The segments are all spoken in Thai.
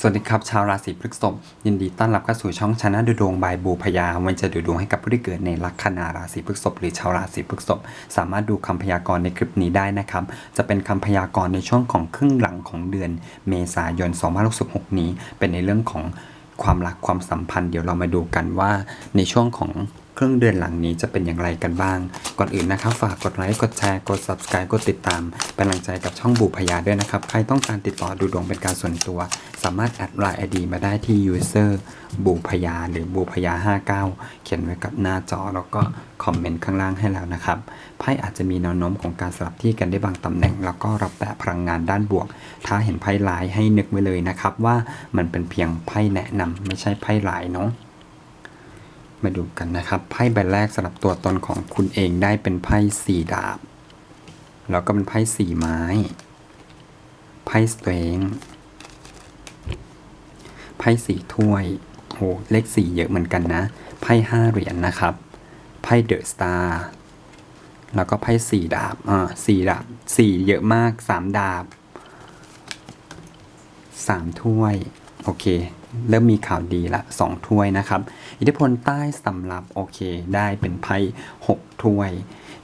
สวัสดีครับ ชาวราศีพฤษภยินดีต้อนรับเข้าสู่ช่องชนะดูดวงบายบูพยาวันจะดูดวงให้กับผู้ที่เกิดในลัคนาราศีพฤษภหรือชาวราศีพฤษภสามารถดูคำพยากรณ์ในคลิปนี้ได้นะครับ จะเป็นคำพยากรณ์ในช่วงของครึ่งหลังของเดือน เมษายน2566นี้ เป็นในเรื่องของความรักความสัมพันธ์ เดี๋ยวเรามาดูกันว่าในช่วงของ ครึ่งเดือนหลังนี้จะเป็นอย่างไรกันบ้าง ก่อนอื่นนะครับ ฝากกดไลค์ กดแชร์ กด subscribe กดติดตาม เป็นกำลังใจกับช่องบูพยาด้วยนะครับ ใครต้องการติดต่อดูดวงเป็นการส่วนตัว สามารถแอดไลน์ ID มาได้ที่ user บูพยาหรือบูพยา 59 เขียนไว้กับหน้าจอแล้วก็คอมเมนต์ข้างล่างให้แล้วนะครับ ไพ่อาจจะมีแนวโน้มของการสลับที่กันได้บางตำแหน่ง แล้วก็รับแต่พลังงานด้านบวก ถ้าเห็นไพ่ลายให้นึกไว้เลยนะครับว่ามันเป็นเพียงไพ่แนะนำไม่ใช่ไพ่ลายเนาะ มาดูกันนะครับ ไพ่ใบแรกสำหรับตัวตนของคุณเองได้เป็นไพ่สี่ดาบ แล้วก็เป็นไพ่สี่ไม้ ไพ่สเตรงไพ่สี่ถ้วย โอ้เลขสี่เยอะเหมือนกันนะ ไพ่ห้าเหรียญนะครับ ไพ่เดอะสตาร์แล้วก็ไพ่สี่ดาบ อ่าสี่ดาบสี่เยอะมากสามดาบสามถ้วย โอเค เริ่มมีข่าวดีละสองถ้วยนะครับ อิทธิพลใต้สำรับโอเค ได้เป็นไพ่หกถ้วย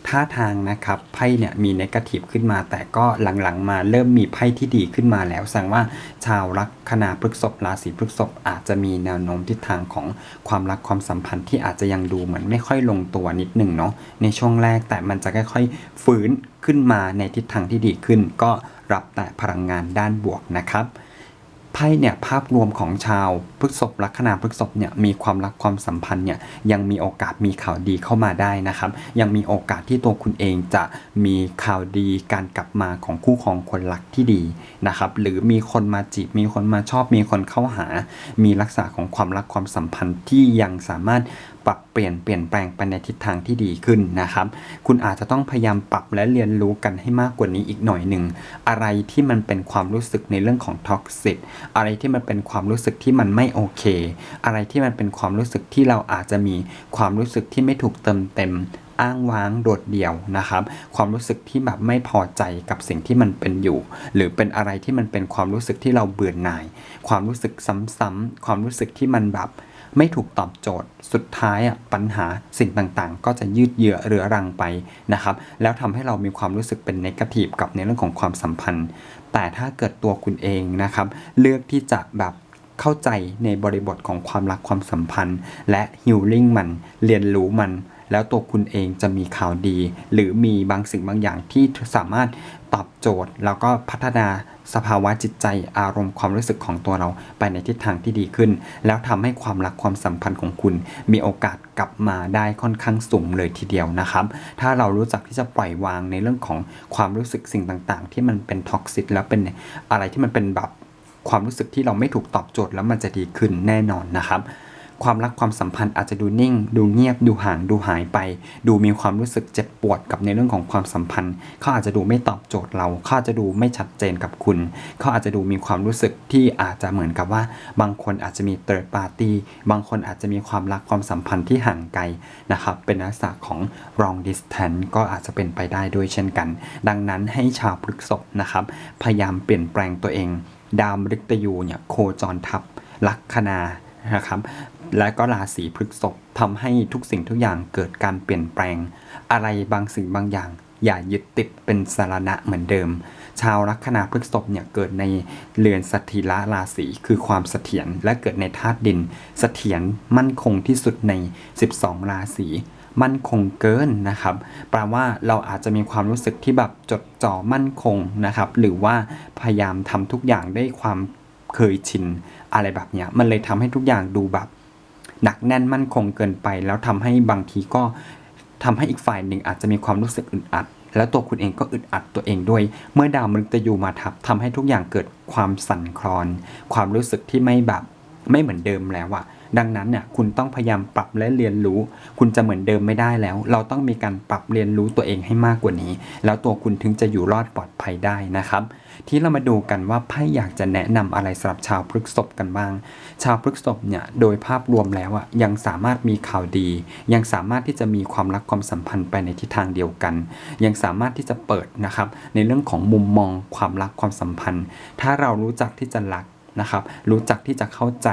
ท่าทางนะครับไพ่เนี่ยมีนกาทีฟขึ้นมา แต่ก็หลังๆมาเริ่มมีไพ่ที่ดีขึ้นมาแล้วแสดงว่าชาวลักคนาพฤษภราศีพฤษภอาจจะมีแนวโน้มทิศทางของความรักความสัมพันธ์ที่อาจจะยังดูเหมือนไม่ค่อยลงตัวนิดหนึ่งเนาะในช่วงแรกแต่มันจะค่อยๆ ฟื้นขึ้นมาในทิศทางที่ดีขึ้น ก็รับแต่พลังงานด้านบวกนะครับ ไพ่เนี่ยภาพรวมของชาวพฤกษภลัคนาพฤกษภเนี่ยมีความรักความสัมพันธ์เนี่ยยังมีโอกาสมีข่าวดีเข้ามาได้นะครับ ยังมีโอกาสที่ตัวคุณเองจะมีข่าวดีการกลับมาของคู่ครองคนรักที่ดีนะครับหรือมีคนมาจีบมีคนมาชอบมีคนเข้าหา มีลักษณะของความรักความสัมพันธ์ที่ยังสามารถปรับเปลี่ยนเปลี่ยนแปลงไปในทิศทางที่ดีขึ้นนะครับ คุณอาจจะต้องพยายามปรับและเรียนรู้กันให้มากกว่านี้อีกหน่อยหนึ่ง อะไรที่มันเป็นความรู้สึกในเรื่องของท็อกซิตอะไรที่มันเป็นความรู้สึกที่มันไม่โอเค อะไรที่มันเป็นความรู้สึกที่เราอาจจะมีความรู้สึกที่ไม่ถูกเติมเต็มอ้างว้างโดดเดี่ยวนะครับ ความรู้สึกที่แบบไม่พอใจกับสิ่งที่มันเป็นอยู่ หรือเป็นอะไรที่มันเป็นความรู้สึกที่เราเบื่อหน่าย ความรู้สึกซ้ำๆความรู้สึกที่มันแบบ ไม่ถูกตอบโจทย์ สุดท้ายอะปัญหาสิ่งต่างๆ ก็จะยืดเยื้อเรื้อรังไปนะครับ แล้วทำให้เรามีความรู้สึกเป็นเนกาทีฟกับในเรื่องของความสัมพันธ์ แต่ถ้าเกิดตัวคุณเองนะครับ เลือกที่จะแบบเข้าใจในบริบทของความรักความสัมพันธ์ และฮิลลิ่งมันเรียนรู้มัน แล้วตัวคุณเองจะมีข่าวดี หรือมีบางสิ่งบางอย่างที่สามารถตอบโจทย์ แล้วก็พัฒนาสภาวะจิตใจอารมณ์ความรู้สึกของตัวเราไปในทิศทางที่ดีขึ้น แล้วทำให้ความรักความสัมพันธ์ของคุณ มีโอกาสกลับมาได้ค่อนข้างสูงเลยทีเดียวนะครับ ถ้าเรารู้จักที่จะปล่อยวางในเรื่องของความรู้สึกสิ่งต่างๆ ที่มันเป็นท็อกซิตแล้วเป็นอะไรที่มันเป็นแบบความรู้สึกที่เราไม่ถูกตอบโจทย์แล้วมันจะดีขึ้นแน่นอนนะครับ ความรักความสัมพันธ์อาจจะดูนิ่ง ดูเงียบ ดูห่าง ดูหายไป ดูมีความรู้สึกเจ็บปวดกับในเรื่องของความสัมพันธ์ เขาอาจจะดูไม่ตอบโจทย์เรา เขาอาจจะดูไม่ชัดเจนกับคุณ เขาอาจจะดูมีความรู้สึกที่อาจจะเหมือนกับว่า บางคนอาจจะมีเติร์ดปาร์ตี้ บางคนอาจจะมีความรักความสัมพันธ์ที่ห่างไกลนะครับ เป็นลักษณะของ long distance ก็อาจจะเป็นไปได้ด้วยเช่นกัน ดังนั้นให้ชาวพฤษภนะครับ พยายามเปลี่ยนแปลงตัวเอง ดาวมฤตยูเนี่ยโคจรทับลัคนานะครับ และก็ราศีพฤษภทำให้ทุกสิ่งทุกอย่างเกิดการเปลี่ยนแปลง อะไรบางสิ่งบางอย่าง อย่ายึดติดเป็นสารณะเหมือนเดิม ชาวลัคนาพฤษภเนี่ยเกิดในเรือนสถิระราศีคือความเสถียรและเกิดในธาตุดิน เสถียรมั่นคงที่สุดใน 12 ราศีมั่นคงเกินนะครับ แปลว่าเราอาจจะมีความรู้สึกที่แบบจดจ่อมั่นคงนะครับ หรือว่าพยายามทำทุกอย่างด้วยความเคยชิน อะไรแบบเนี้ย มันเลยทำให้ทุกอย่างดูแบบ หนักแน่นมั่นคงเกินไป แล้วทำให้บางทีก็ทำให้อีกฝ่ายหนึ่งอาจจะมีความรู้สึกอึดอัด แล้วตัวคุณเองก็อึดอัดตัวเองด้วย เมื่อดาวมฤตยูมาทับทำให้ทุกอย่างเกิดความสั่นคลอน ความรู้สึกที่ไม่แบบไม่เหมือนเดิมแล้วอะดังนั้นเนี่ยคุณต้องพยายามปรับและเรียนรู้ คุณจะเหมือนเดิมไม่ได้แล้ว เราต้องมีการปรับเรียนรู้ตัวเองให้มากกว่านี้ แล้วตัวคุณถึงจะอยู่รอดปลอดภัยได้นะครับ ที่เรามาดูกันว่าไพ่อยากจะแนะนำอะไรสำหรับชาวพฤษภกันบ้าง ชาวพฤษภเนี่ยโดยภาพรวมแล้วอะยังสามารถมีข่าวดี ยังสามารถที่จะมีความรักความสัมพันธ์ไปในทิศทางเดียวกัน ยังสามารถที่จะเปิดนะครับในเรื่องของมุมมองความรักความสัมพันธ์ ถ้าเรารู้จักที่จะรัก นะครับ รู้จักที่จะเข้าใจ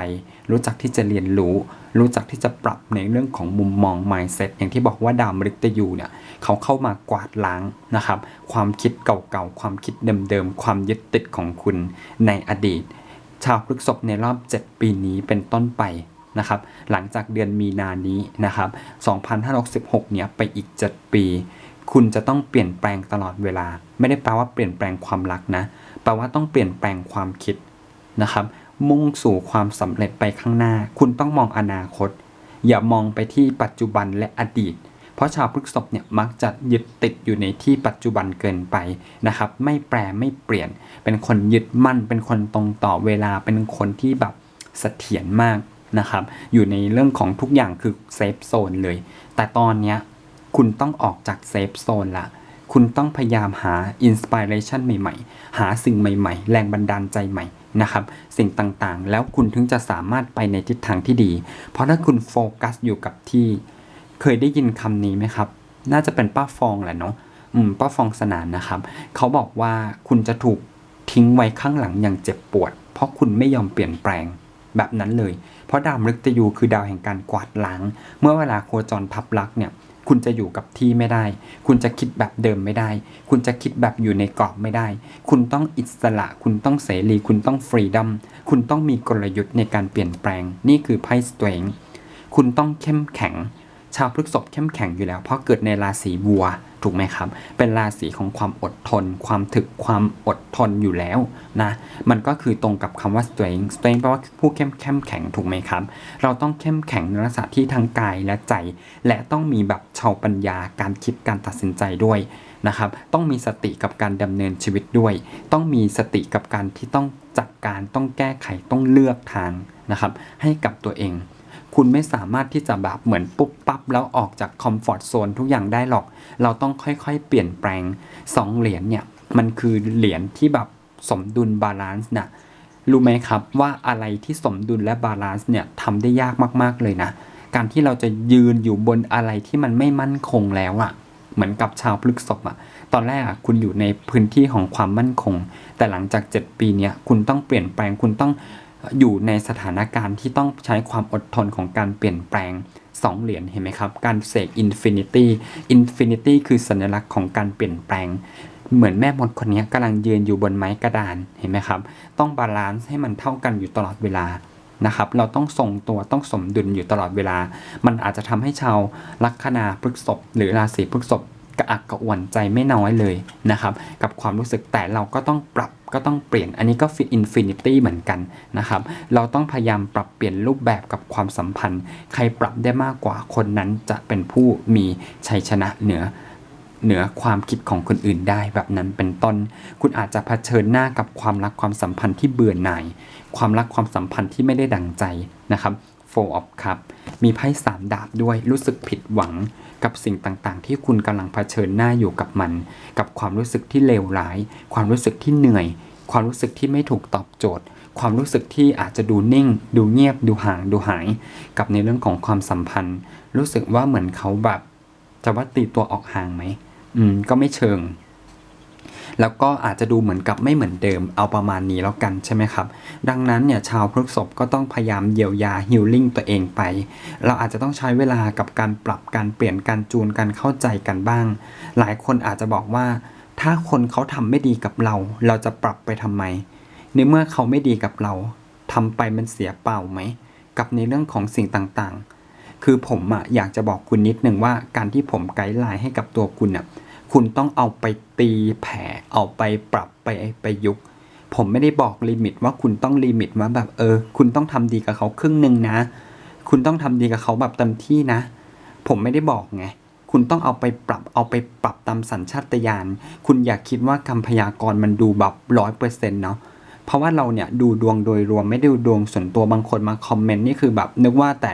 รู้จักที่จะเรียนรู้ รู้จักที่จะปรับในเรื่องของมุมมอง mindset อย่างที่บอกว่าดาวมฤตยูเนี่ยเขาเข้ามากวาดล้างนะครับ ความคิดเก่าๆ ความคิดเดิมๆ ความยึดติดของคุณในอดีต ชาวพฤษภในรอบ 7 ปีนี้เป็นต้นไปนะครับ หลังจากเดือนมีนานี้นะครับ2566เนี่ยไปอีก 7 ปี คุณจะต้องเปลี่ยนแปลงตลอดเวลา ไม่ได้แปลว่าเปลี่ยนแปลงความรักนะ แปลว่าต้องเปลี่ยนแปลงความคิด นะครับ มุ่งสู่ความสำเร็จไปข้างหน้า คุณต้องมองอนาคต อย่ามองไปที่ปัจจุบันและอดีต เพราะชาวพฤษภเนี่ยมักจะยึดติดอยู่ในที่ปัจจุบันเกินไปนะครับ ไม่แปรไม่เปลี่ยน เป็นคนยึดมั่น เป็นคนตรงต่อเวลา เป็นคนที่แบบเสถียรมากนะครับ อยู่ในเรื่องของทุกอย่างคือเซฟโซนเลย แต่ตอนเนี้ยคุณต้องออกจากเซฟโซนละคุณต้องพยายามหาอินสปิเรชันใหม่ ๆ หาสิ่งใหม่ ๆ แรงบันดาลใจใหม่ นะครับสิ่งต่างๆ แล้วคุณถึงจะสามารถไปในทิศทางที่ดี เพราะถ้าคุณโฟกัสอยู่กับที่เคยได้ยินคำนี้ไหมครับ น่าจะเป็นป้าฟองแหละเนาะอืมป้าฟองสนานนะครับ เขาบอกว่าคุณจะถูกทิ้งไว้ข้างหลังอย่างเจ็บปวด เพราะคุณไม่ยอมเปลี่ยนแปลงแบบนั้นเลย เพราะดาวมฤตยูคือดาวแห่งการกวาดล้าง เมื่อเวลาโคจรทับลักเนี่ย คุณจะอยู่กับที่ไม่ได้ คุณจะคิดแบบเดิมไม่ได้ คุณจะคิดแบบอยู่ในกรอบไม่ได้ คุณต้องอิสระ คุณต้องเสรี คุณต้องฟรีดัม คุณต้องมีกลยุทธ์ในการเปลี่ยนแปลง นี่คือไพ่สเตร n งคุณต้องเข้มแข็ง ชาวพฤษภเข้มแข็งอยู่แล้ว เพราะเกิดในราศีบัว ถูกไหมครับ เป็นราศีของความอดทน ความถึกความอดทนอยู่แล้วนะ มันก็คือตรงกับคำว่า strength strength แปลว่าผู้เข้มเข้มแข็งถูกไหมครับ เราต้องเข้มแข็งในลักษณะที่ทั้งกายและใจ และต้องมีแบบชาวปัญญาการคิดการตัดสินใจด้วยนะครับ ต้องมีสติกับการดำเนินชีวิตด้วย ต้องมีสติกับการที่ต้องจัดการต้องแก้ไขต้องเลือกทางนะครับ ให้กับตัวเอง คุณไม่สามารถที่จะแบบเหมือนปุ๊บปั๊บแล้วออกจากคอมฟอร์ทโซนทุกอย่างได้หรอก เราต้องค่อยๆ เปลี่ยนแปลง 2 เหรียญเนี่ย มันคือเหรียญที่แบบสมดุลบาลานซ์นะรู้ไหมครับว่าอะไรที่สมดุลและบาลานซ์เนี่ยทำได้ยากมากๆเลยนะ การที่เราจะยืนอยู่บนอะไรที่มันไม่มั่นคงแล้วอะเหมือนกับชาวพฤกษภอะตอนแรกอะคุณอยู่ในพื้นที่ของความมั่นคง แต่หลังจาก 7 ปีเนี้ยคุณต้องเปลี่ยนแปลงคุณต้อง อยู่ในสถานการณ์ที่ต้องใช้ความอดทนของการเปลี่ยนแปลง2เหรียญเห็นไหมครับ การเสกอินฟินิตี้อินฟินิตี้คือสัญลักษณ์ของการเปลี่ยนแปลง เหมือนแม่มดคนนี้กำลังยืนอยู่บนไม้กระดานเห็นไหมครับ ต้องบาลานซ์ให้มันเท่ากันอยู่ตลอดเวลานะครับ เราต้องทรงตัวต้องสมดุลอยู่ตลอดเวลา มันอาจจะทำให้ชาวลัคนาพฤกษภหรือราศีพฤกษภ กระอักกระอ่วนใจไม่น้อยเลยนะครับ กับความรู้สึกแต่เราก็ต้องปรับก็ต้องเปลี่ยนอันนี้ก็ฟิอินฟินิตี้เหมือนกันนะครับ เราต้องพยายามปรับเปลี่ยนรูปแบบกับความสัมพันธ์ ใครปรับได้มากกว่าคนนั้นจะเป็นผู้มีชัยชนะเหนือเหนือความคิดของคนอื่นได้แบบนั้นเป็นต้น คุณอาจจะเผชิญหน้ากับความรักความสัมพันธ์ที่เบื่อหน่าย ความรักความสัมพันธ์ที่ไม่ได้ดังใจนะครับ Four of Cup มีไพ่สามดาบด้วยรู้สึกผิดหวัง กับสิ่งต่างๆ ที่คุณกำลังเผชิญหน้าอยู่กับมัน กับความรู้สึกที่เลวร้าย ความรู้สึกที่เหนื่อย ความรู้สึกที่ไม่ถูกตอบโจทย์ ความรู้สึกที่อาจจะดูนิ่ง ดูเงียบ ดูห่าง ดูหาย กับในเรื่องของความสัมพันธ์ รู้สึกว่าเหมือนเขาแบบจะว่าตีตัวออกห่างไหม อืม ก็ไม่เชิง แล้วก็อาจจะดูเหมือนกับไม่เหมือนเดิมเอาประมาณนี้แล้วกันใช่ไหมครับ ดังนั้นเนี่ยชาวพฤษภก็ต้องพยายามเยียวยาฮิลลิ่งตัวเองไป เราอาจจะต้องใช้เวลากับการปรับการเปลี่ยนการจูนการเข้าใจกันบ้าง หลายคนอาจจะบอกว่า ถ้าคนเขาทำไม่ดีกับเรา เราจะปรับไปทำไมในเมื่อเขาไม่ดีกับเราทำไปมันเสียเปล่าไหมกับในเรื่องของสิ่งต่างๆ คือผมอะอยากจะบอกคุณนิดนึงว่าการที่ผมไกด์ไลน์ให้กับตัวคุณอะ คุณต้องเอาไปตีแผ่เอาไปปรับไปไปยุกผมไม่ได้บอกลิมิตว่าคุณต้องลิมิตว่าแบบเออ คุณต้องทำดีกับเขาครึ่งหนึ่งนะ คุณต้องทำดีกับเขาแบบเต็มที่นะ ผมไม่ได้บอกไงคุณต้องเอาไปปรับเอาไปปรับตามสัญชาตญาณคุณอย่าคิดว่าคำพยากรณ์มันดูแบบร้อยเปอร์เซ็นต์เนาะเพราะว่าเราเนี่ยดูดวงโดยรวมไม่ได้ดูดวงส่วนตัวบางคนมาคอมเมนต์นี่คือแบบนึกว่าแต่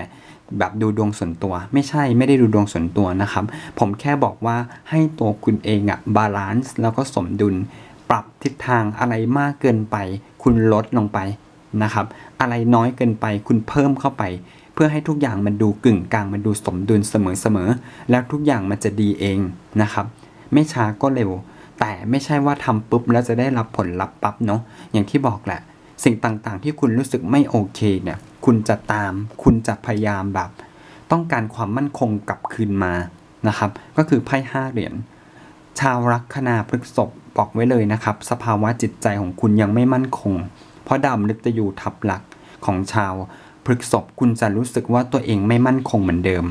แบบดูดวงส่วนตัว ไม่ใช่ไม่ได้ดูดวงส่วนตัวนะครับ ผมแค่บอกว่าให้ตัวคุณเองอะบาลานซ์แล้วก็สมดุล ปรับทิศทางอะไรมากเกินไป คุณลดลงไปนะครับ อะไรน้อยเกินไปคุณเพิ่มเข้าไป เพื่อให้ทุกอย่างมันดูกึ่งกลางมันดูสมดุลเสมอๆแล้วทุกอย่างมันจะดีเองนะครับ ไม่ช้าก็เร็ว แต่ไม่ใช่ว่าทำปุ๊บแล้วจะได้รับผลลัพธ์ปั๊บเนาะอย่างที่บอกแหละ สิ่งต่างๆ ที่คุณรู้สึกไม่โอเคเนี่ย คุณจะตาม คุณจะพยายามแบบ ต้องการความมั่นคงกลับคืนมานะครับ ก็คือไพ่ห้าเหรียญชาวลัคนาพฤกษภบอกไว้เลยนะครับ สภาวะจิตใจของคุณยังไม่มั่นคง เพราะดาวมฤตยูทับหลักของชาวพฤกษภคุณจะรู้สึกว่าตัวเองไม่มั่นคงเหมือนเดิม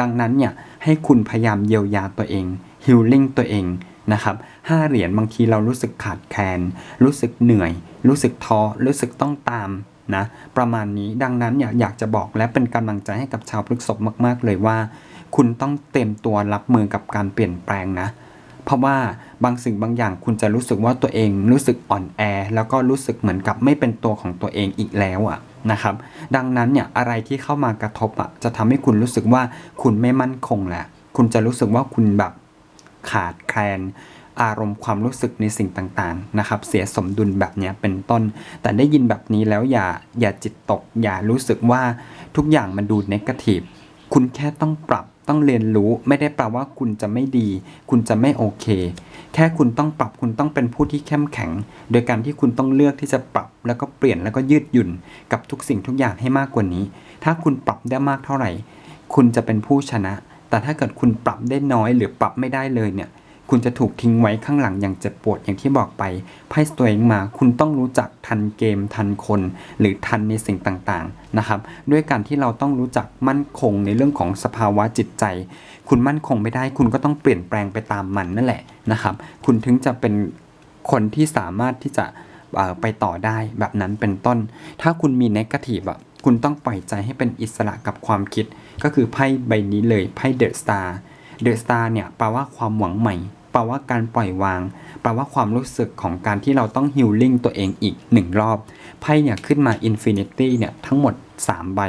ดังนั้นเนี่ยให้คุณพยายามเยียวยาตัวเองฮิลลิ่งตัวเองนะครับห้าเหรียญบางทีเรารู้สึกขาดแคลนรู้สึกเหนื่อย รู้สึกท้อรู้สึกต้องตาม นะประมาณนี้ดังนั้นอยากอยากจะบอกและเป็นกำลังใจให้กับชาวพฤษภมาก ๆ เลยว่า คุณต้องเต็มตัวรับมือกับการเปลี่ยนแปลงนะ เพราะว่าบางสิ่งบางอย่างคุณจะรู้สึกว่าตัวเองรู้สึกอ่อนแอ แล้วก็รู้สึกเหมือนกับไม่เป็นตัวของตัวเองอีกแล้วอะนะครับ ดังนั้นเนี่ยอะไรที่เข้ามากระทบอะจะทำให้คุณรู้สึกว่าคุณไม่มั่นคงแหละ คุณจะรู้สึกว่าคุณแบบขาดแคลน อารมณ์ความรู้สึกในสิ่งต่างๆนะครับ เสียสมดุลแบบนี้เป็นต้น แต่ได้ยินแบบนี้แล้วอย่าอย่าจิตตก อย่ารู้สึกว่าทุกอย่างมันดูเนกาทีฟคุณแค่ต้องปรับต้องเรียนรู้ไม่ได้แปลว่าคุณจะไม่ดี คุณจะไม่โอเค แค่คุณต้องปรับคุณต้องเป็นผู้ที่เข้มแข็ง โดยการที่คุณต้องเลือกที่จะปรับแล้วก็เปลี่ยนแล้วก็ยืดหยุ่นกับทุกสิ่งทุกอย่างให้มากกว่านี้ ถ้าคุณปรับได้มากเท่าไหร่ คุณจะเป็นผู้ชนะ แต่ถ้าเกิดคุณปรับได้น้อยหรือปรับไม่ได้เลยเนี่ย คุณจะถูกทิ้งไว้ข้างหลังอย่างเจ็บปวดอย่างที่บอกไปไพ่ตัวเองมา คุณต้องรู้จักทันเกมทันคน หรือทันในสิ่งต่างๆนะครับ ด้วยการที่เราต้องรู้จักมั่นคงในเรื่องของสภาวะจิตใจ คุณมั่นคงไม่ได้ คุณก็ต้องเปลี่ยนแปลงไปตามมันนั่นแหละนะครับ คุณถึงจะเป็นคนที่สามารถที่จะไปต่อได้แบบนั้นเป็นต้น ถ้าคุณมีเนกาทีฟอะคุณต้องปล่อยใจให้เป็นอิสระกับความคิด ก็คือไพ่ใบนี้เลยไพ่เดอะสตาร์เดอะสตาร์เนี่ยแปลว่าความหวังใหม่ แปลว่าการปล่อยวาง แปลว่าความรู้สึกของการที่เราต้องฮิลลิ่งตัวเองอีกหนึ่งรอบ ไพ่เนี่ยขึ้นมาอินฟินิตี้เนี่ยทั้งหมด 3 ใบ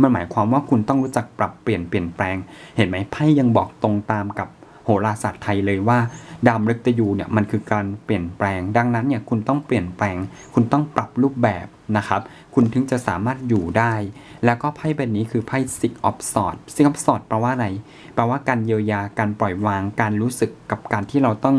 มันหมายความว่าคุณต้องรู้จักปรับเปลี่ยนเปลี่ยนแปลง เห็นไหมไพ่ยังบอกตรงตามกับ โหราศาสตร์ไทยเลยว่าดาวมฤตยูเนี่ยมันคือการเปลี่ยนแปลง ดังนั้นเนี่ยคุณต้องเปลี่ยนแปลง คุณต้องปรับรูปแบบนะครับ คุณถึงจะสามารถอยู่ได้ แล้วก็ไพ่ใบนี้คือไพ่ Six of Swords Six of Swords แปลว่าอะไร แปลว่าการเยียวยา การปล่อยวาง การรู้สึกกับการที่เราต้อง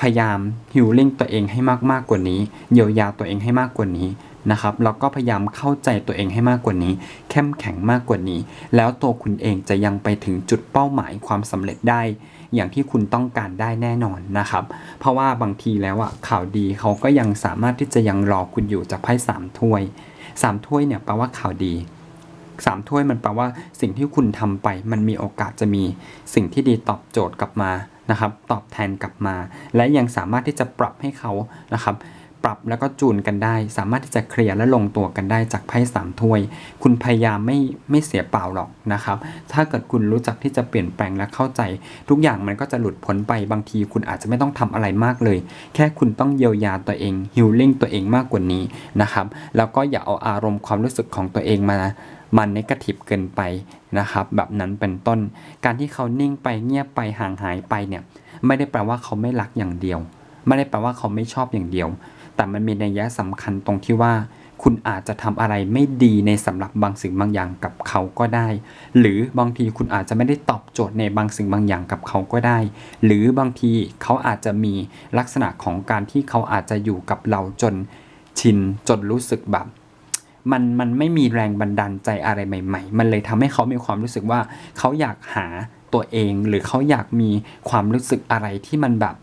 พยายามฮิลลิ่งตัวเองให้มากมากกว่านี้ เยียวยาตัวเองให้มากกว่านี้นะครับ แล้วก็พยายามเข้าใจตัวเองให้มากกว่านี้ เข้มแข็งมากกว่านี้ แล้วตัวคุณเองจะยังไปถึงจุดเป้าหมายความสำเร็จได้ อย่างที่คุณต้องการได้แน่นอนนะครับ เพราะว่าบางทีแล้วอะข่าวดีเขาก็ยังสามารถที่จะยังรอคุณอยู่จากไพ่สามถ้วยสามถ้วยเนี่ยแปลว่าข่าวดีสามถ้วยมันแปลว่าสิ่งที่คุณทำไป มันมีโอกาสจะมีสิ่งที่ดีตอบโจทย์กลับมานะครับ ตอบแทนกลับมา และยังสามารถที่จะปรับให้เขานะครับ ปรับแล้วก็จูนกันได้ สามารถที่จะเคลียร์และลงตัวกันได้จากไพ่สามถ้วย คุณพยายามไม่ไม่เสียเปล่าหรอกนะครับ ถ้าเกิดคุณรู้จักที่จะเปลี่ยนแปลงและเข้าใจ ทุกอย่างมันก็จะหลุดพ้นไปบางทีคุณอาจจะไม่ต้องทำอะไรมากเลย แค่คุณต้องเยียวยาตัวเองฮิลลิ่งตัวเองมากกว่านี้นะครับ แล้วก็อย่าเอาอารมณ์ความรู้สึกของตัวเองมามันนกาทีฟเกินไปนะครับ แบบนั้นเป็นต้น การที่เขานิ่งไปเงียบไปห่างหายไปเนี่ย ไม่ได้แปลว่าเขาไม่รักอย่างเดียว ไม่ได้แปลว่าเขาไม่ชอบอย่างเดียว แต่มันมีนัยยะสำคัญตรงที่ว่า คุณอาจจะทำอะไรไม่ดีในสำหรับบางสิ่งบางอย่างกับเขาก็ได้ หรือบางทีคุณอาจจะไม่ได้ตอบโจทย์ในบางสิ่งบางอย่างกับเขาก็ได้ หรือบางทีเขาอาจจะมีลักษณะของการที่เขาอาจจะอยู่กับเราจนชินจนรู้สึกแบบมันมันไม่มีแรงบันดาลใจอะไรใหม่ ๆ มันเลยทำให้เขามีความรู้สึกว่า เขาอยากหาตัวเองหรือเขาอยากมีความรู้สึกอะไรที่มันแบบ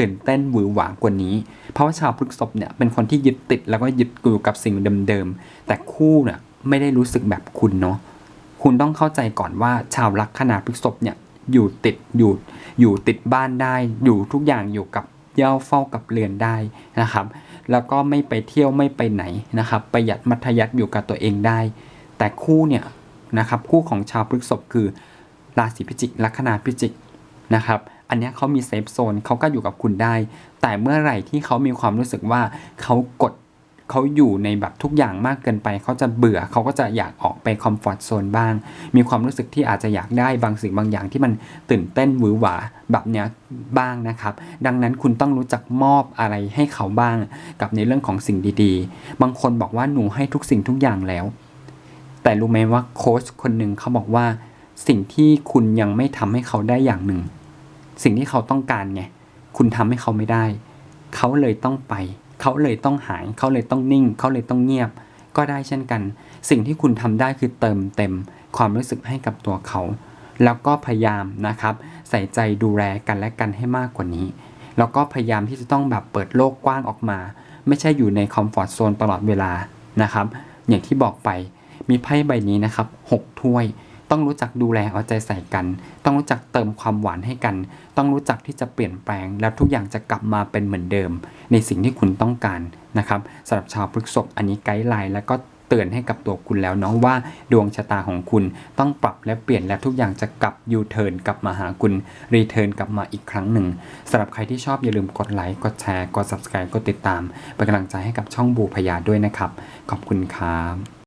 ตื่นเต้นหวือหวากว่านี้ เพราะว่าชาวพฤษภเนี่ยเป็นคนที่ยึดติดแล้วก็ยึดอยู่กับสิ่งเดิมๆแต่คู่เนี่ยไม่ได้รู้สึกแบบคุณเนาะคุณต้องเข้าใจก่อนว่าชาวลัคนาพฤษภเนี่ยอยู่ติดอยู่อยู่ติดบ้านได้อยู่ทุกอย่างอยู่กับเย่าเฝ้ากับเรือนได้นะครับ แล้วก็ไม่ไปเที่ยวไม่ไปไหนนะครับประหยัดมัธยัติอยู่กับตัวเองได้ แต่คู่เนี่ยนะครับคู่ของชาวพฤษภคือราศีพิจิกลัคนาพิจิกนะครับ อันนี้เขามีเซฟโซนเขาก็อยู่กับคุณได้ แต่เมื่อไหร่ที่เขามีความรู้สึกว่าเขากดเขาอยู่ในแบบทุกอย่างมากเกินไป เขาจะเบื่อเขาก็จะอยากออกไปคอมฟอร์ทโซนบ้าง มีความรู้สึกที่อาจจะอยากได้บางสิ่งบางอย่างที่มันตื่นเต้นหวือหวาแบบเนี้ยบ้างนะครับ ดังนั้นคุณต้องรู้จักมอบอะไรให้เขาบ้างกับในเรื่องของสิ่งดีๆ บางคนบอกว่าหนูให้ทุกสิ่งทุกอย่างแล้ว แต่รู้ไหมว่าโค้ชคนหนึ่งเขาบอกว่าสิ่งที่คุณยังไม่ทำให้เขาได้อย่างหนึ่ง สิ่งที่เขาต้องการไงคุณทำให้เขาไม่ได้ เขาเลยต้องไป เขาเลยต้องหาย เขาเลยต้องนิ่ง เขาเลยต้องเงียบ ก็ได้เช่นกัน สิ่งที่คุณทำได้คือเติมเต็ม ความรู้สึกให้กับตัวเขา แล้วก็พยายามนะครับ ใส่ใจดูแลกันและกันให้มากกว่านี้ แล้วก็พยายามที่จะต้องแบบเปิดโลกกว้างออกมา ไม่ใช่อยู่ในคอมฟอร์ทโซนตลอดเวลานะครับ อย่างที่บอกไปมีไพ่ใบนี้นะครับหกถ้วย ต้องรู้จักดูแลเอาใจใส่กัน ต้องรู้จักเติมความหวานให้กัน ต้องรู้จักที่จะเปลี่ยนแปลง แล้วทุกอย่างจะกลับมาเป็นเหมือนเดิม ในสิ่งที่คุณต้องการนะครับสำหรับชาวพฤกษภอันนี้ไกด์ไลน์แล้วก็เตือนให้กับตัวคุณแล้วเน้องว่าดวงชะตาของคุณต้องปรับและเปลี่ยนและทุกอย่างจะกลับยูเทิร์นกลับมาหาคุณรีเทิร์นกลับมาอีกครั้งหนึ่งสำหรับใครที่ชอบอย่าลืมกดไลค์กดแชร์กด subscribe กดติดตามเป็นกำลังใจให้กับช่องบูพยาด้วยนะครับ ขอบคุณครับ